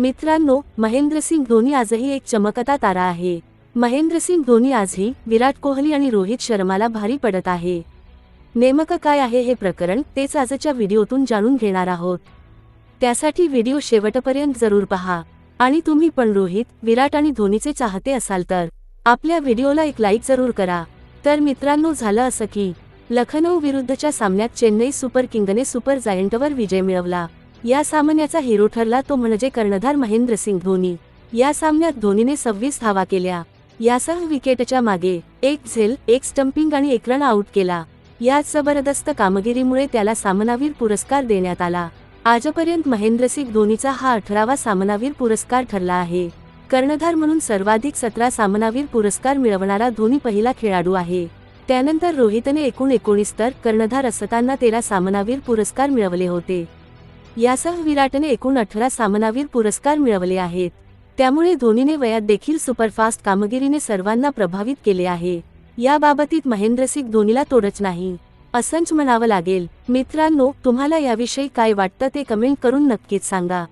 मित्रांनो महेंद्रसिंग धोनी आजही एक चमकता तारा आहे. महेंद्रसिंग धोनी आजही विराट कोहली आणि रोहित शर्माला भारी पडत आहे. नेमकं काय आहे हे प्रकरण तेच आजच्या व्हिडिओतून जाणून घेणार आहोत. त्यासाठी व्हिडिओ शेवटपर्यंत जरूर पहा. आणि तुम्ही पण रोहित विराट आणि धोनीचे चाहते असाल तर आपल्या व्हिडिओला एक लाईक जरूर करा. तर मित्रांनो झालं असं की लखनौ विरुद्धच्या सामन्यात चेन्नई सुपर किंगने सुपर जायंटवर विजय मिळवला. या सामन्याचा हिरो ठरला तो म्हणजे कर्णधार महेंद्रसिंग धोनी. या सामन्यात धोनीने सव्वीस धावा केल्या. यासह विकेटच्या मागे एक झेल एक स्टंपिंग आणि एक रन आऊट केला. या जबरदस्त कामगिरीमुळे त्याला सामनावीर पुरस्कार देण्यात आला. आजपर्यंत महेंद्रसिंग धोनीचा हा अठरावा सामनावीर पुरस्कार ठरला आहे. कर्णधार म्हणून सर्वाधिक सतरा सामनावीर पुरस्कार मिळवणारा धोनी पहिला खेळाडू आहे. त्यानंतर रोहितने एकूण एकोणीस तर कर्णधार असताना तेरा सामनावीर पुरस्कार मिळवले होते. यासह विराटने एकूण अठरा सामनावीर पुरस्कार मिळवले आहेत. त्यामुळे धोनीने वयात देखील सुपरफास्ट कामगिरीने सर्वांना प्रभावित केले आहे. याबाबतीत महेंद्रसिंग धोनीला तोडच नाही. असंच म्हणावं लागेल मित्रांनो तुम्हाला याविषयी काय वाटतं ते कमेंट करून नक्कीच सांगा.